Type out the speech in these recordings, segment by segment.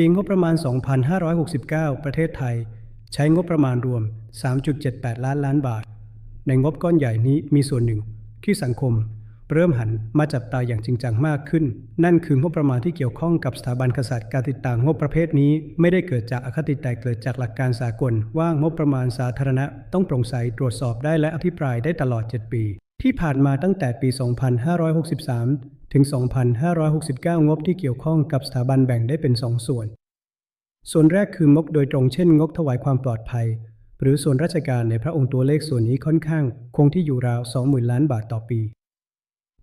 ปีงบประมาณ 2569 ประเทศไทย ใช้งบประมาณรวม 3.78 ล้านล้านบาท ในงบก้อนใหญ่นี้มีส่วนหนึ่ง ที่สังคม เริ่มหันมาจับตาอย่างจริงจังมากขึ้น นั่นคืองบประมาณที่เกี่ยวข้องกับสถาบันกษัตริย์การติดต่ามงบประเภทนี้ ไม่ได้เกิดจากอคติแต่เกิดจากหลักการสากล ว่างบประมาณสาธารณะ ต้องโปร่งใสตรวจสอบได้และอภิปรายได้ตลอด 7 ปี ที่ผ่านมาตั้งแต่ปี 2563 ถึง 2569 งบที่เกี่ยวข้องกับสถาบันแบ่งได้เป็น 2 ส่วน ส่วนแรกคืองบโดยตรงเช่น งบถวายความปลอดภัย หรือส่วนราชการในพระองค์ตัวเลขส่วนนี้ค่อนข้าง คงที่อยู่ราว 20,000 ล้านบาทต่อปี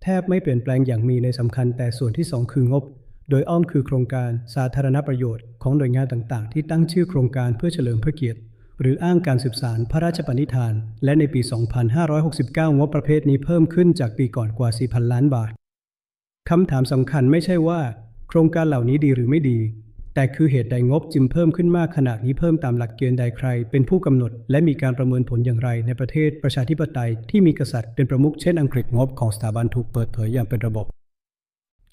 แทบไม่เปลี่ยนแปลงอย่างมีในสำคัญ แต่ส่วนที่ 2 คืองบ โดยอ้อมคือโครงการสาธารณประโยชน์ของหน่วยงานต่างๆ ที่ตั้งชื่อโครงการเพื่อเฉลิมพระเกียรติ หรืออ้างการสืบสารพระราชปณิธาน และในปี 2569 งบประเภทนี้เพิ่มขึ้นจากปีก่อนกว่า 4,000 ล้านบาท คำถามสำคัญไม่ใช่ว่า โครงการเหล่านี้ดีหรือไม่ดี แต่คือเหตุใดงบจึงเพิ่มขึ้นมากขนาดนี้เพิ่มตามหลักเกณฑ์ใดใคร เป็นผู้กำหนด และมีการประเมินผลอย่างไร ในประเทศประชาธิปไตยที่มีกษัตริย์เป็นประมุขเช่นอังกฤษงบของสถาบันถูกเปิดเผยอย่างเป็นระบบ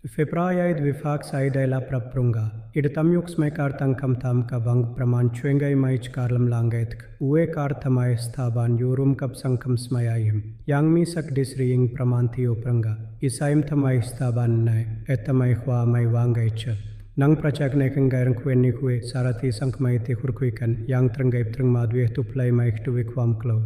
Februāja ir vifāks aidēlā praprungā. Ir tam juksmē kārtankam tam, ka vang pramān čuengai maič kārlam langaitka. Ue kārtamāja stābān jūrum kap sankam smajājim. Yangmi sak disrīing pramanti joprangā. Isaim tamai stābān nai, etamai hua mai vangaiča. Nang pracak nekang gairang kuen ni kue sarati sangkmai te kurkuikan yang trenggaip treng madwe tuplai maik tuwik wam klau.